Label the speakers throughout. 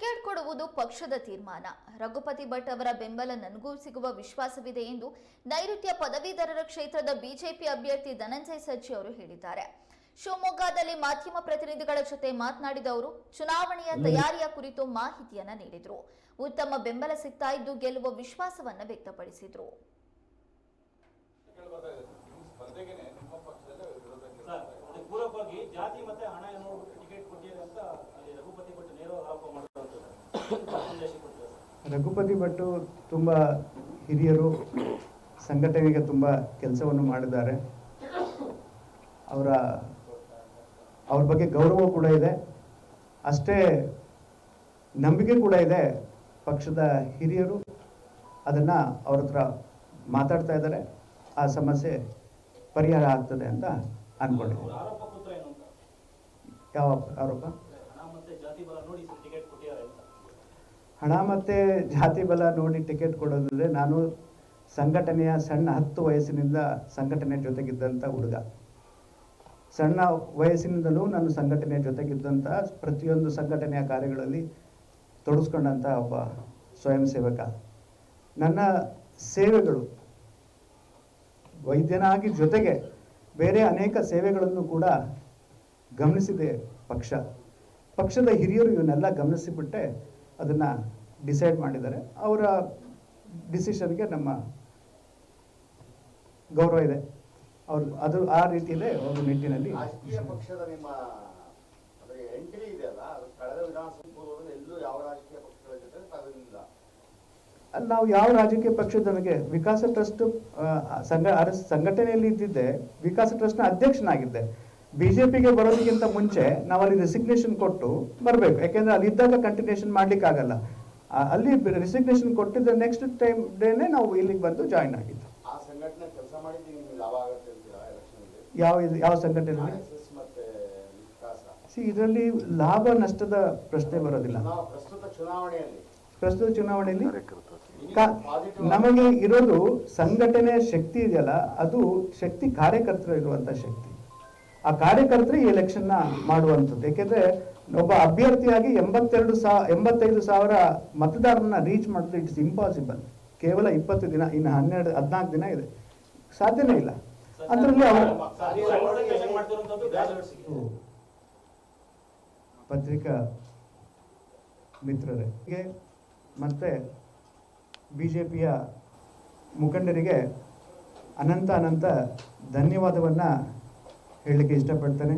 Speaker 1: Ticket ಕೊಡುವುದು ಪಕ್ಷದ ತೀರ್ಮಾನ. ರಘುಪತಿ ಭಟ್ ಅವರ ಬೆಂಬಲ ನನಗೂ ಸಿಗುವ ವಿಶ್ವಾಸವಿದೆ ಎಂದು ನೈಋತ್ಯ ಪದವೀಧರರ ಕ್ಷೇತ್ರದ ಬಿಜೆಪಿ ಅಭ್ಯರ್ಥಿ ಧನಂಜಯ ಸಜ್ಜಿ ಅವರು ಹೇಳಿದ್ದಾರೆ. ಶಿವಮೊಗ್ಗದಲ್ಲಿ ಮಾಧ್ಯಮ ಪ್ರತಿನಿಧಿಗಳ ಜೊತೆ ಮಾತನಾಡಿದ ಅವರು ಚುನಾವಣೆಯ ತಯಾರಿಯ ಕುರಿತು ಮಾಹಿತಿಯನ್ನ ನೀಡಿದರು. ಉತ್ತಮ ಬೆಂಬಲ ಸಿಗ್ತಾ ಇದ್ದು ಗೆಲ್ಲುವ ವಿಶ್ವಾಸವನ್ನ ವ್ಯಕ್ತಪಡಿಸಿದರು.
Speaker 2: ಪೂರಕವಾಗಿ ಜಾತಿ ಮತ್ತೆ ಹಣ ನೋಡ್ಬಿಟ್ಟು ಟಿಕೆಟ್ ಕೊಟ್ಟಿದ್ದಾರೆ ಅಂತ ಅಲ್ಲಿ ರಘುಪತಿ ಭಟ್ ನೇರವಾಗಿ ಆರೋಪ ಮಾಡಿರುವಂಥದ್ದು ಸಂದೇಶ ಕೊಡ್ತಾರೆ ಸರ್
Speaker 3: ರಘುಪತಿ ಭಟ್ಟು ತುಂಬ ಹಿರಿಯರು, ಸಂಘಟನೆಗೆ ತುಂಬ ಕೆಲಸವನ್ನು ಮಾಡಿದ್ದಾರೆ. ಅವರ, ಅವ್ರ ಬಗ್ಗೆ ಗೌರವ ಕೂಡ ಇದೆ. ಅಷ್ಟೇ ನಂಬಿಕೆ ಕೂಡ ಇದೆ ಪಕ್ಷದ ಹಿರಿಯರು. ಅದನ್ನು ಅವ್ರ ಹತ್ರ ಮಾತಾಡ್ತಾ ಇದ್ದಾರೆ. ಆ ಸಮಸ್ಯೆ ಪರಿಹಾರ ಆಗ್ತದೆ ಅಂತ
Speaker 2: ಅನ್ಕೊಂಡಿದ್ದೀನಿ.
Speaker 3: ಯಾವ ಆರೋಪ?
Speaker 2: ಹಣ ಮತ್ತು ಜಾತಿ ಬಲ ನೋಡಿ ಟಿಕೆಟ್
Speaker 3: ಕೊಡೋದಂದರೆ ನಾನು ಸಂಘಟನೆಯ ಸಣ್ಣ ಹತ್ತು ವಯಸ್ಸಿನಿಂದ ಸಂಘಟನೆ ಜೊತೆಗಿದ್ದಂಥ ಹುಡುಗ. ಸಣ್ಣ ವಯಸ್ಸಿನಿಂದಲೂ ನಾನು ಸಂಘಟನೆಯ ಜೊತೆಗಿದ್ದಂಥ ಪ್ರತಿಯೊಂದು ಸಂಘಟನೆಯ ಕಾರ್ಯಗಳಲ್ಲಿ ತೊಡಗಿಸ್ಕೊಂಡಂಥ ಒಬ್ಬ ಸ್ವಯಂ ಸೇವಕ. ನನ್ನ ಸೇವೆಗಳು ವೈದ್ಯನಾಗಿ ಜೊತೆಗೆ ಬೇರೆ ಅನೇಕ ಸೇವೆಗಳನ್ನು ಕೂಡ ಗಮನಿಸಿದೆ ಪಕ್ಷ. ಪಕ್ಷದ ಹಿರಿಯರು ಇವನ್ನೆಲ್ಲ ಗಮನಿಸಿಬಿಟ್ಟೆ. ಅದನ್ನು ಡಿಸೈಡ್ ಮಾಡಿದ್ದಾರೆ. ಅವರ ಡಿಸಿಷನ್ಗೆ ನಮ್ಮ ಗೌರವ ಇದೆ. ಅವ್ರು ಅದು ಆ ರೀತಿಯಲ್ಲೇ ಒಂದು ನಿಟ್ಟಿನಲ್ಲಿ
Speaker 4: ರಾಜಕೀಯ ಪಕ್ಷದ ನಿಮ್ಮ ಅಂದ್ರೆ ಎಂಟ್ರಿ ಇದೆಯಲ್ಲ ಅದು ಕಳೆದ ವಿಧಾನಸಭೆ ಪೂರ್ವದಲ್ಲಿ ಎಲ್ಲೂ ಯಾವ ರಾಜಕೀಯ ಪಕ್ಷಗಳ ಜೊತೆ ತಗಲಿಲ್ಲ
Speaker 3: ಅಲ್ಲಿ ನಾವು ಯಾವ ರಾಜಕೀಯ ಪಕ್ಷದ ನನಗೆ ವಿಕಾಸ ಟ್ರಸ್ಟ್ ಸಂಘ ಸಂಘಟನೆಯಲ್ಲಿ ಇದ್ದಿದ್ದೆ ವಿಕಾಸ ಟ್ರಸ್ಟ್ನ ಅಧ್ಯಕ್ಷನಾಗಿದ್ದೆ. ಬಿಜೆಪಿಗೆ ಬರೋದಕ್ಕಿಂತ ಮುಂಚೆ ನಾವು ಅಲ್ಲಿ ರೆಸಿಗ್ನೇಷನ್ ಕೊಟ್ಟು ಬರಬೇಕು. ಯಾಕೆಂದ್ರೆ ಅಲ್ಲಿ ಇದ್ದಾಗ ಕಂಟಿನ್ಯೂಷನ್ ಮಾಡ್ಲಿಕ್ಕೆ ಆಗಲ್ಲ. ಅಲ್ಲಿ ರೆಸಿಗ್ನೇಷನ್ ಕೊಟ್ಟಿದ್ದ ನೆಕ್ಸ್ಟ್ ಟೈಮ್ ಡೇನೆ ನಾವು ಇಲ್ಲಿಗೆ ಬಂದು ಜಾಯಿನ್ ಆಗಿದ್ದು.
Speaker 4: ಸಂಘಟನೆ
Speaker 3: ಯಾವ ಇದು ಯಾವ
Speaker 4: ವಿಕಾಸ.
Speaker 3: ಸಿ ಇದರಲ್ಲಿ ಲಾಭ ನಷ್ಟದ ಪ್ರಶ್ನೆ ಬರೋದಿಲ್ಲ.
Speaker 4: ಪ್ರಸ್ತುತ ಚುನಾವಣೆಯಲ್ಲಿ.
Speaker 3: ನಮಗೆ ಇರೋದು ಸಂಘಟನೆ ಶಕ್ತಿ ಇದೆಯಲ್ಲ ಅದು ಶಕ್ತಿ ಕಾರ್ಯಕರ್ತರು ಇರುವಂತ ಶಕ್ತಿ. ಆ ಕಾರ್ಯಕರ್ತರು ಈ ಎಲೆಕ್ಷನ್ನ ಮಾಡುವಂಥದ್ದು. ಯಾಕೆಂದ್ರೆ ಒಬ್ಬ ಅಭ್ಯರ್ಥಿಯಾಗಿ ಎಂಬತ್ತೆರಡು ಸಾ, ಎಂಬತ್ತೈದು ಸಾವಿರ ಮತದಾರರನ್ನ ರೀಚ್ ಮಾಡೋದು ಇಟ್ಸ್ ಇಂಪಾಸಿಬಲ್ ಕೇವಲ ಇಪ್ಪತ್ತು ದಿನ, ಇನ್ನು ಹನ್ನೆರಡು, ಹದಿನಾಲ್ಕು ದಿನ ಇದೆ. ಸಾಧ್ಯನೇ ಇಲ್ಲ. ಅದರಲ್ಲಿ ಅವರು ಪತ್ರಿಕಾ ಮಿತ್ರರೇ. ಮತ್ತೆ ಬಿ ಜೆ ಪಿಯ ಮುಖಂಡರಿಗೆ ಅನಂತ ಅನಂತ ಧನ್ಯವಾದವನ್ನು ಹೇಳಲಿಕ್ಕೆ ಇಷ್ಟಪಡ್ತೇನೆ.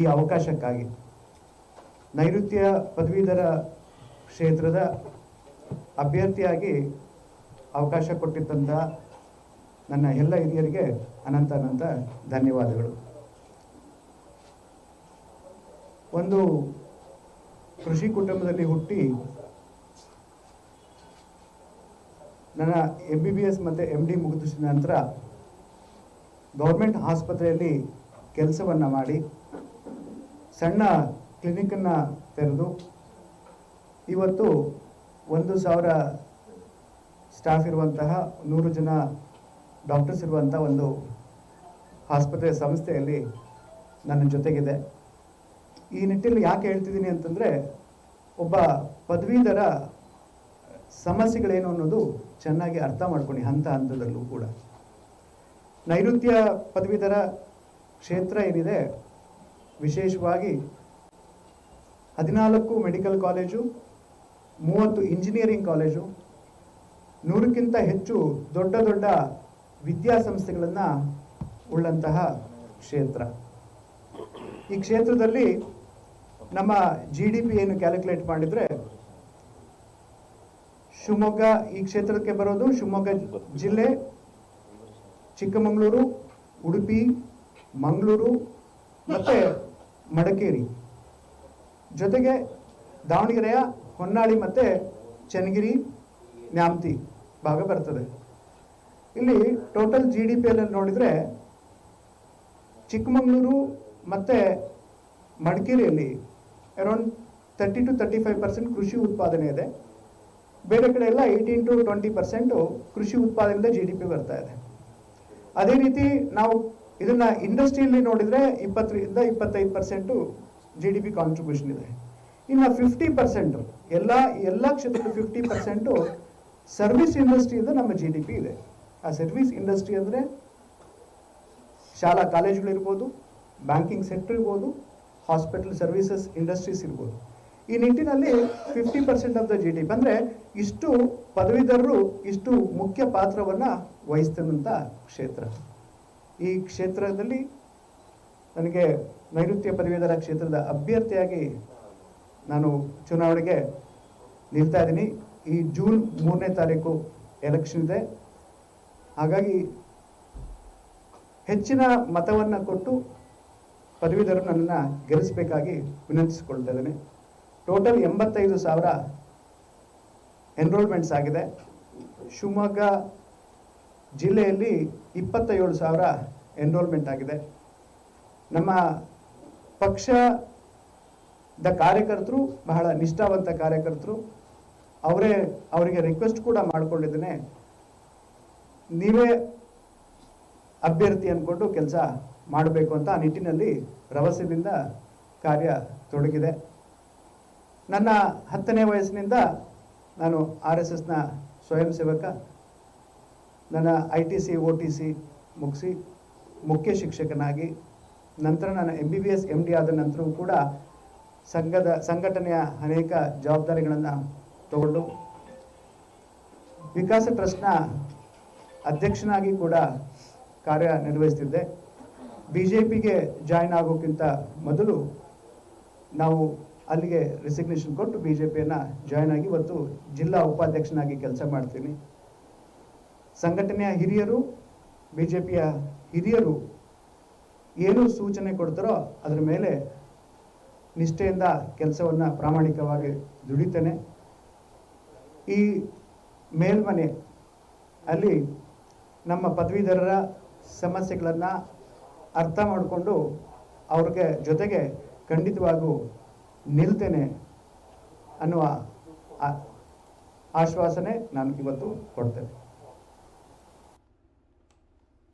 Speaker 3: ಈ ಅವಕಾಶಕ್ಕಾಗಿ. ನೈಋತ್ಯ ಪದವೀಧರ ಕ್ಷೇತ್ರದ ಅಭ್ಯರ್ಥಿಯಾಗಿ ಅವಕಾಶ ಕೊಟ್ಟಿದ್ದಂಥ ನನ್ನ ಎಲ್ಲ ಹಿರಿಯರಿಗೆ ಅನಂತ ಅನಂತ ಧನ್ಯವಾದಗಳು. ಒಂದು ಕೃಷಿ ಕುಟುಂಬದಲ್ಲಿ ಹುಟ್ಟಿ ನನ್ನ ಎಂ ಬಿ ಬಿ ಎಸ್ ಮತ್ತು ಎಂ ಡಿ ಮುಗಿದ ನಂತರ ಗೌರ್ಮೆಂಟ್ ಆಸ್ಪತ್ರೆಯಲ್ಲಿ ಕೆಲಸವನ್ನು ಮಾಡಿ ಸಣ್ಣ ಕ್ಲಿನಿಕನ್ನು ತೆರೆದು ಇವತ್ತು ಒಂದು ಸಾವಿರ ಸ್ಟಾಫ್ ಇರುವಂತಹ ನೂರು ಜನ ಡಾಕ್ಟರ್ಸ್ ಇರುವಂಥ ಒಂದು ಆಸ್ಪತ್ರೆ ಸಂಸ್ಥೆಯಲ್ಲಿ ನನ್ನ ಜೊತೆಗಿದೆ. ಈ ನಿಟ್ಟಿನಲ್ಲಿ ಯಾಕೆ ಹೇಳ್ತಿದ್ದೀನಿ ಅಂತಂದರೆ ಒಬ್ಬ ಪದವೀಧರ ಸಮಸ್ಯೆಗಳೇನು ಅನ್ನೋದು ಚೆನ್ನಾಗಿ ಅರ್ಥ ಮಾಡ್ಕೊಂಡು ಹಂತ ಹಂತದಲ್ಲೂ ಕೂಡ. ನೈಋತ್ಯ ಪದವೀಧರ ಕ್ಷೇತ್ರ ಏನಿದೆ? ವಿಶೇಷವಾಗಿ ಹದಿನಾಲ್ಕು ಮೆಡಿಕಲ್ ಕಾಲೇಜು, ಮೂವತ್ತು ಇಂಜಿನಿಯರಿಂಗ್ ಕಾಲೇಜು, ನೂರಕ್ಕಿಂತ ಹೆಚ್ಚು ದೊಡ್ಡ ದೊಡ್ಡ ವಿದ್ಯಾಸಂಸ್ಥೆಗಳನ್ನು ಉಳ್ಳಂತಹ ಕ್ಷೇತ್ರ. ಈ ಕ್ಷೇತ್ರದಲ್ಲಿ ನಮ್ಮ ಜಿ ಡಿ ಪಿ ಏನು ಕ್ಯಾಲ್ಕುಲೇಟ್ ಮಾಡಿದರೆ ಶಿವಮೊಗ್ಗ ಈ ಕ್ಷೇತ್ರಕ್ಕೆ ಬರೋದು ಶಿವಮೊಗ್ಗ ಜಿಲ್ಲೆ ಚಿಕ್ಕಮಗಳೂರು, ಉಡುಪಿ, ಮಂಗಳೂರು ಮತ್ತು ಮಡಕೇರಿ. ಜೊತೆಗೆ ದಾವಣಗೆರೆಯ ಹೊನ್ನಾಳಿ ಮತ್ತು ಚನ್ನಗಿರಿ, ನ್ಯಾಮತಿ ಭಾಗ ಬರ್ತದೆ. ಇಲ್ಲಿ ಟೋಟಲ್ ಜಿ ಡಿ ಪಿಯಲ್ಲಿ ನೋಡಿದರೆ ಚಿಕ್ಕಮಗಳೂರು ಮತ್ತು ಮಡಿಕೇರಿಯಲ್ಲಿ around thirty two thirty five percent ಕೃಷಿ ಉತ್ಪಾದನೆ ಇದೆ. ಬೇರೆ ಕಡೆ ಎಲ್ಲ ಏಯ್ಟೀನ್ ಟು ಟ್ವೆಂಟಿ ಪರ್ಸೆಂಟು ಕೃಷಿ ಉತ್ಪಾದನೆಯಿಂದ ಜಿ ಡಿ ಪಿ ಬರ್ತಾ ಇದೆ. ಅದೇ ರೀತಿ ನಾವು ಇದನ್ನ ಇಂಡಸ್ಟ್ರಿಯಲ್ಲಿ ನೋಡಿದ್ರೆ ಇಪ್ಪತ್ತರಿಂದ ಇಪ್ಪತ್ತೈದು percent G D P contribution ಇದೆ. ಇನ್ನು ಫಿಫ್ಟಿ ಪರ್ಸೆಂಟ್ ಎಲ್ಲ ಎಲ್ಲ ಕ್ಷೇತ್ರದ ಫಿಫ್ಟಿ ಪರ್ಸೆಂಟು ಸರ್ವಿಸ್ ಇಂಡಸ್ಟ್ರಿಯಿಂದ ನಮ್ಮ ಜಿ ಡಿ ಪಿ ಇದೆ. ಆ ಸರ್ವಿಸ್ ಇಂಡಸ್ಟ್ರಿ ಅಂದರೆ ಶಾಲಾ ಕಾಲೇಜುಗಳಿರ್ಬೋದು ಬ್ಯಾಂಕಿಂಗ್ ಸೆಕ್ಟರ್ ಇರ್ಬೋದು ಹಾಸ್ಪಿಟಲ್ ಸರ್ವಿಸಸ್ ಇಂಡಸ್ಟ್ರೀಸ್ ಇರ್ಬೋದು. ಈ ನಿಟ್ಟಿನಲ್ಲಿ fifty percent of the G D ಅಂದರೆ ಇಷ್ಟು ಪದವೀಧರರು ಇಷ್ಟು ಮುಖ್ಯ ಪಾತ್ರವನ್ನು ವಹಿಸ್ತಂಥ ಕ್ಷೇತ್ರ. ಈ ಕ್ಷೇತ್ರದಲ್ಲಿ ನನಗೆ ನೈಋತ್ಯ ಪದವೀಧರ ಕ್ಷೇತ್ರದ ಅಭ್ಯರ್ಥಿಯಾಗಿ ನಾನು ಚುನಾವಣೆಗೆ ನಿಲ್ತಾ ಇದ್ದೀನಿ. ಈ ಜೂನ್ ಮೂರನೇ ತಾರೀಕು ಎಲೆಕ್ಷನ್ ಇದೆ. ಹಾಗಾಗಿ ಹೆಚ್ಚಿನ ಮತವನ್ನು ಕೊಟ್ಟು ಪದವೀಧರರು ನನ್ನನ್ನು ಗೆಲ್ಲಿಸಬೇಕಾಗಿ ವಿನಂತಿಸಿಕೊಳ್ತಾ ಇದ್ದೇನೆ. ಟೋಟಲ್ ಎಂಬತ್ತೈದು ಸಾವಿರ ಎನ್ರೋಲ್ಮೆಂಟ್ಸ್ ಆಗಿದೆ. ಶಿವಮೊಗ್ಗ ಜಿಲ್ಲೆಯಲ್ಲಿ ಇಪ್ಪತ್ತೇಳು ಸಾವಿರ ಎನ್ರೋಲ್ಮೆಂಟ್ ಆಗಿದೆ. ನಮ್ಮ ಪಕ್ಷದ ಕಾರ್ಯಕರ್ತರು, ಬಹಳ ನಿಷ್ಠಾವಂತ ಕಾರ್ಯಕರ್ತರು, ಅವರೇ ಅವರಿಗೆ ರಿಕ್ವೆಸ್ಟ್ ಕೂಡ ಮಾಡಿಕೊಂಡಿದ್ದೇನೆ. ನೀವೇ ಅಭ್ಯರ್ಥಿ ಅಂದ್ಕೊಂಡು ಕೆಲಸ ಮಾಡಬೇಕು ಅಂತ ಆ ನಿಟ್ಟಿನಲ್ಲಿ ರಭಸದಿಂದ ಕಾರ್ಯ ತೊಡಗಿದೆ. ನನ್ನ ಹತ್ತನೇ ವಯಸ್ಸಿನಿಂದ ನಾನು ಆರ್ ಎಸ್ ಎಸ್ನ ಸ್ವಯಂ ಸೇವಕ, ನನ್ನ I T C O T C ಮುಗಿಸಿ ಮುಖ್ಯ ಶಿಕ್ಷಕನಾಗಿ, ನಂತರ ನಾನು M B B S M D ಆದ ನಂತರವೂ ಕೂಡ ಸಂಘದ, ಸಂಘಟನೆಯ ಅನೇಕ ಜವಾಬ್ದಾರಿಗಳನ್ನು ತಗೊಂಡು ವಿಕಾಸ ಟ್ರಸ್ಟ್ನ ಅಧ್ಯಕ್ಷನಾಗಿ ಕೂಡ ಕಾರ್ಯನಿರ್ವಹಿಸ್ತಿದ್ದೆ ಬಿ ಜೆ ಪಿಗೆ ಜಾಯ್ನ್ ಆಗೋಕ್ಕಿಂತ ಮೊದಲು ನಾವು ಅಲ್ಲಿಗೆ ರೆಸಿಗ್ನೇಷನ್ ಕೊಟ್ಟು ಬಿ ಜೆ ಪಿಯನ್ನು ಜಾಯ್ನ್ ಆಗಿ ಇವತ್ತು ಜಿಲ್ಲಾ ಉಪಾಧ್ಯಕ್ಷನಾಗಿ ಕೆಲಸ ಮಾಡ್ತೀನಿ. ಸಂಘಟನೆಯ ಹಿರಿಯರು ಬಿ ಜೆ ಪಿಯ ಹಿರಿಯರು ಏನು ಸೂಚನೆ ಕೊಡ್ತಾರೋ ಅದರ ಮೇಲೆ ನಿಷ್ಠೆಯಿಂದ ಕೆಲಸವನ್ನು ಪ್ರಾಮಾಣಿಕವಾಗಿ ದುಡಿತೇನೆ. ಈ ಮೇಲ್ಮನೆ ಅಲ್ಲಿ ನಮ್ಮ ಪದವೀಧರರ ಸಮಸ್ಯೆಗಳನ್ನು ಅರ್ಥ ಮಾಡಿಕೊಂಡು ಅವ್ರಿಗೆ ಜೊತೆಗೆ ಖಂಡಿತವಾಗೂ ನಿಲ್ತೇನೆ ಅನ್ನುವ ಆಶ್ವಾಸನೆ ನಾನು ಇವತ್ತು ಕೊಡ್ತೇನೆ.